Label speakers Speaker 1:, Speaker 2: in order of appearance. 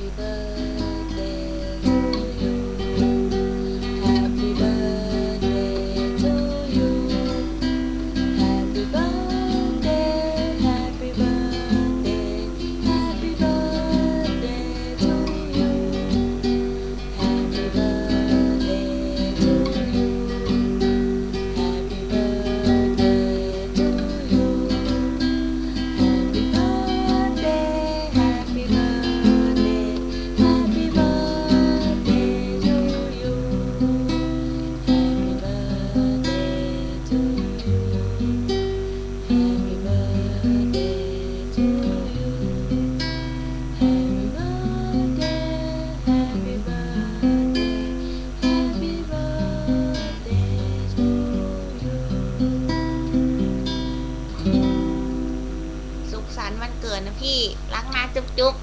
Speaker 1: either สันต์วันเกิดนะพี่ รักนะจุ๊บจุ๊บ